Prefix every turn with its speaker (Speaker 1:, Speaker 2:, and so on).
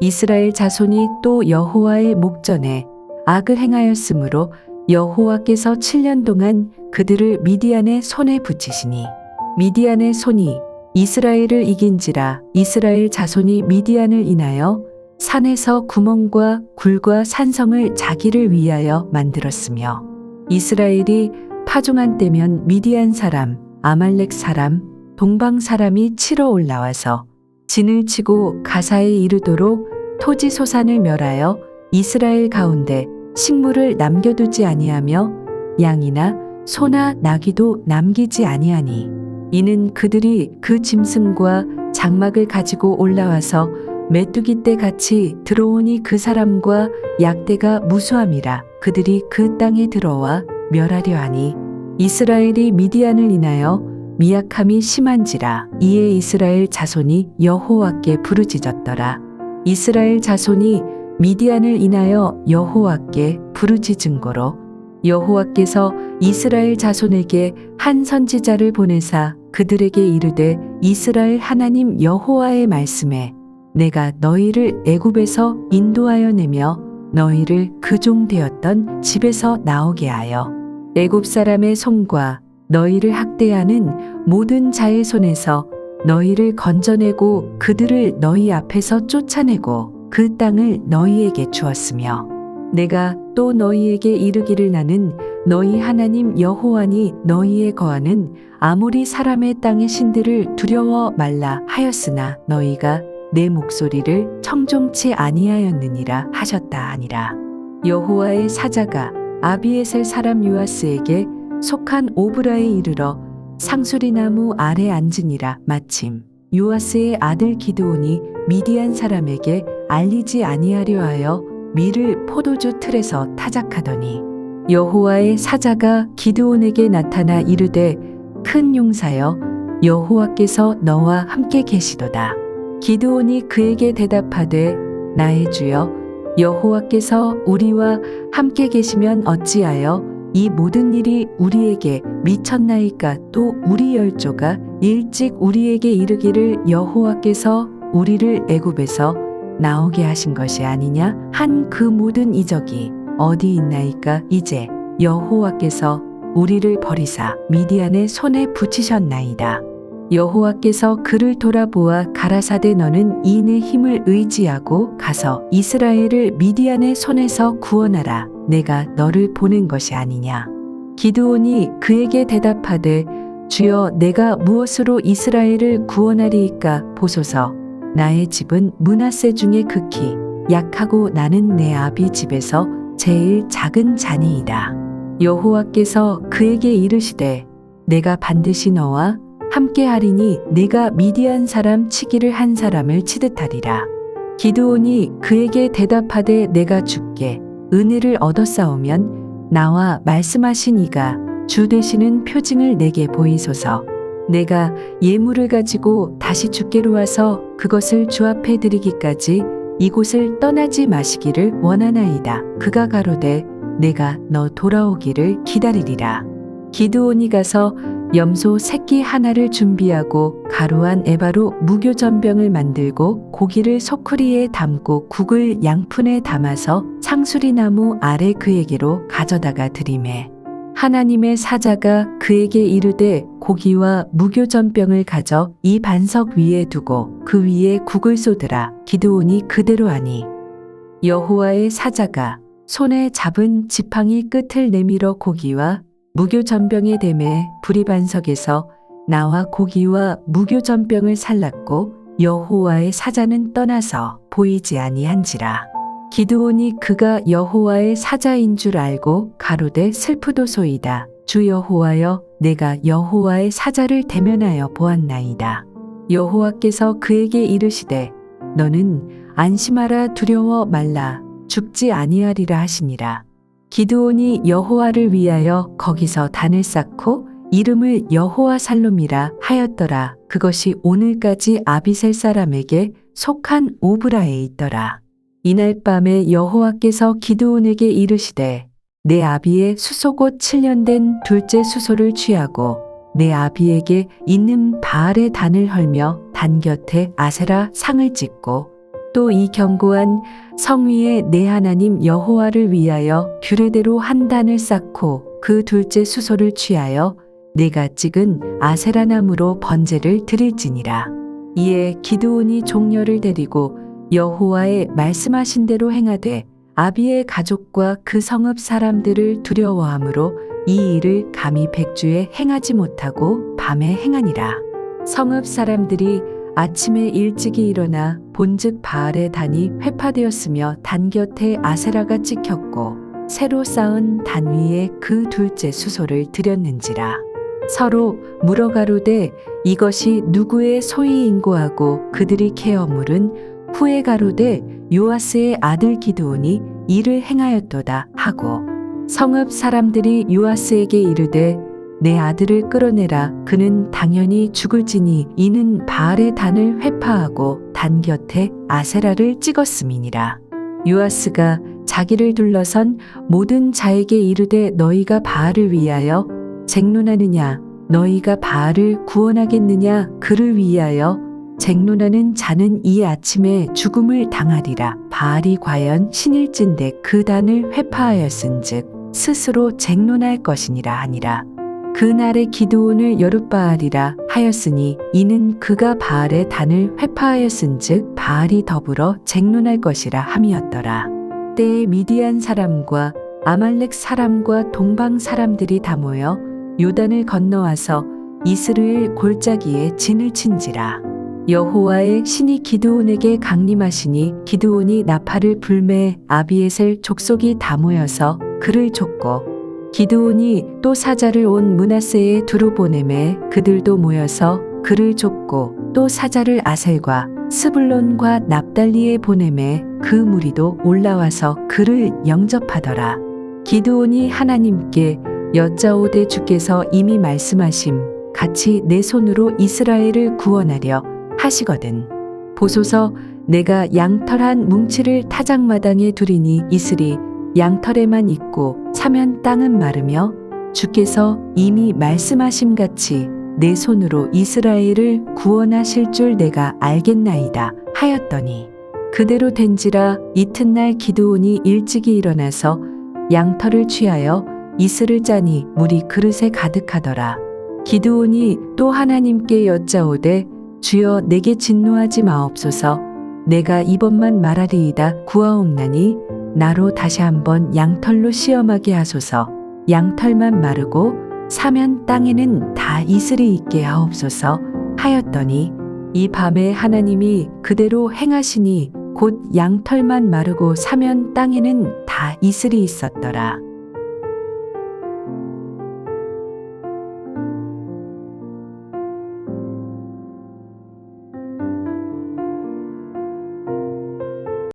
Speaker 1: 이스라엘 자손이 또 여호와의 목전에 악을 행하였으므로 여호와께서 7년 동안 그들을 미디안의 손에 붙이시니 미디안의 손이 이스라엘을 이긴지라 이스라엘 자손이 미디안을 인하여 산에서 구멍과 굴과 산성을 자기를 위하여 만들었으며 이스라엘이 파종한 때면 미디안 사람, 아말렉 사람, 동방 사람이 치러 올라와서 진을 치고 가사에 이르도록 토지 소산을 멸하여 이스라엘 가운데 식물을 남겨두지 아니하며 양이나 소나 나귀도 남기지 아니하니 이는 그들이 그 짐승과 장막을 가지고 올라와서 메뚜기 때 같이 들어오니 그 사람과 약대가 무수함이라 그들이 그 땅에 들어와 멸하려 하니 이스라엘이 미디안을 인하여 미약함이 심한지라 이에 이스라엘 자손이 여호와께 부르짖었더라 이스라엘 자손이 미디안을 인하여 여호와께 부르짖은 거로 여호와께서 이스라엘 자손에게 한 선지자를 보내사 그들에게 이르되 이스라엘 하나님 여호와의 말씀에 내가 너희를 애굽에서 인도하여 내며 너희를 그 종 되었던 집에서 나오게 하여 애굽 사람의 손과 너희를 학대하는 모든 자의 손에서 너희를 건져내고 그들을 너희 앞에서 쫓아내고 그 땅을 너희에게 주었으며 내가 또 너희에게 이르기를 나는 너희 하나님 여호와니 너희에 거하는 아무리 사람의 땅의 신들을 두려워 말라 하였으나 너희가 내 목소리를 청종치 아니하였느니라 하셨다 아니라. 여호와의 사자가 아비에셀 사람 요아스에게 속한 오브라에 이르러 상수리나무 아래 앉으니라 마침. 요아스의 아들 기드온이 미디안 사람에게 알리지 아니하려 하여 밀을 포도주 틀에서 타작하더니 여호와의 사자가 기드온에게 나타나 이르되 큰 용사여 여호와께서 너와 함께 계시도다. 기드온이 그에게 대답하되 나의 주여 여호와께서 우리와 함께 계시면 어찌하여 이 모든 일이 우리에게 미쳤나이까 또 우리 열조가 일찍 우리에게 이르기를 여호와께서 우리를 애굽에서 나오게 하신 것이 아니냐? 한 그 모든 이적이 어디 있나이까? 이제 여호와께서 우리를 버리사 미디안의 손에 붙이셨나이다 여호와께서 그를 돌아보아 가라사대 너는 이내 힘을 의지하고 가서 이스라엘을 미디안의 손에서 구원하라. 내가 너를 보낸 것이 아니냐. 기드온이 그에게 대답하되 주여 내가 무엇으로 이스라엘을 구원하리이까 보소서. 나의 집은 문하세 중에 극히 약하고 나는 내 아비 집에서 제일 작은 자니이다. 여호와께서 그에게 이르시되 내가 반드시 너와 함께 하리니 네가 미디안 사람 치기를 한 사람을 치듯하리라. 기드온이 그에게 대답하되 내가 죽게 은혜를 싸우면 나와 말씀하신 이가 주 되시는 표징을 내게 보이소서. 내가 예물을 가지고 다시 주께로 와서 그것을 주 앞에 드리기까지 이곳을 떠나지 마시기를 원하나이다. 그가 가로되 내가 너 돌아오기를 기다리리라. 기드온이 가서 염소 새끼 하나를 준비하고 가루한 에바로 무교전병을 만들고 고기를 소쿠리에 담고 국을 양푼에 담아서 상수리나무 아래 그에게로 가져다가 드리매 하나님의 사자가 그에게 이르되 고기와 무교전병을 가져 이 반석 위에 두고 그 위에 국을 쏟으라. 기드온이 그대로 하니. 여호와의 사자가 손에 잡은 지팡이 끝을 내밀어 고기와 무교전병의 댐에 부리반석에서 나와 고기와 무교전병을 살랐고 여호와의 사자는 떠나서 보이지 아니한지라. 기드온이 그가 여호와의 사자인 줄 알고 가로되 슬프도소이다. 주 여호와여 내가 여호와의 사자를 대면하여 보았나이다. 여호와께서 그에게 이르시되 너는 안심하라 두려워 말라 죽지 아니하리라 하시니라. 기드온이 여호와를 위하여 거기서 단을 쌓고 이름을 여호와 살롬이라 하였더라. 그것이 오늘까지 아비셀 사람에게 속한 오브라에 있더라. 이날 밤에 여호와께서 기드온에게 이르시되 내 아비의 수소곧 7년 된 둘째 수소를 취하고 내 아비에게 있는 바알의 단을 헐며 단 곁에 아세라 상을 찍고 또 이 견고한 성 위에 내 하나님 여호와를 위하여 규례대로 한 단을 쌓고 그 둘째 수소를 취하여 내가 찍은 아세라 나무로 번제를 드릴지니라. 이에 기드온이 종려를 데리고 여호와의 말씀하신 대로 행하되 아비의 가족과 그 성읍 사람들을 두려워하므로 이 일을 감히 백주에 행하지 못하고 밤에 행하니라. 성읍 사람들이 아침에 일찍이 일어나 본즉 바알의 단이 회파되었으며 단 곁에 아세라가 찍혔고 새로 쌓은 단 위에 그 둘째 수소를 드렸는지라. 서로 물어 가로되 이것이 누구의 소유인고 하고 그들이 캐어 물은 후에 가로되 요아스의 아들 기드온이 이를 행하였도다 하고 성읍 사람들이 요아스에게 이르되 내 아들을 끌어내라. 그는 당연히 죽을지니 이는 바알의 단을 회파하고 단 곁에 아세라를 찍었음이니라. 요아스가 자기를 둘러선 모든 자에게 이르되 너희가 바알을 위하여 쟁론하느냐? 너희가 바알을 구원하겠느냐? 그를 위하여 쟁론하는 자는 이 아침에 죽음을 당하리라. 바알이 과연 신일진데 그 단을 회파하였은즉 스스로 쟁론할 것이니라 하니라 그날의 기드온을 여룻바알이라 하였으니 이는 그가 바알의 단을 회파하였은즉 바알이 더불어 쟁론할 것이라 함이었더라. 때에 미디안 사람과 아말렉 사람과 동방 사람들이 다 모여 요단을 건너와서 이스르엘 골짜기에 진을 친지라. 여호와의 신이 기드온에게 강림하시니 기드온이 나팔을 불매 아비에셀 족속이 다 모여서 그를 쫓고 기드온이 또 사자를 온 문하세에 두루 보내매 그들도 모여서 그를 쫓고 또 사자를 아셀과 스불론과 납달리에 보내매 그 무리도 올라와서 그를 영접하더라. 기드온이 하나님께 여짜오되 주께서 이미 말씀하심 같이 내 손으로 이스라엘을 구원하려 하시거든. 보소서 내가 양털한 뭉치를 타작마당에 두리니 이슬이 양털에만 있고 사면 땅은 마르며 주께서 이미 말씀하심 같이 내 손으로 이스라엘을 구원하실 줄 내가 알겠나이다 하였더니 그대로 된지라 이튿날 기드온이 일찍이 일어나서 양털을 취하여 이슬을 짜니 물이 그릇에 가득하더라. 기드온이 또 하나님께 여짜오되 주여 내게 진노하지 마옵소서. 내가 이번만 말하리이다 구하옵나니 나로 다시 한번 양털로 시험하게 하소서 양털만 마르고 사면 땅에는 다 이슬이 있게 하옵소서 하였더니 이 밤에 하나님이 그대로 행하시니 곧 양털만 마르고 사면 땅에는 다 이슬이 있었더라.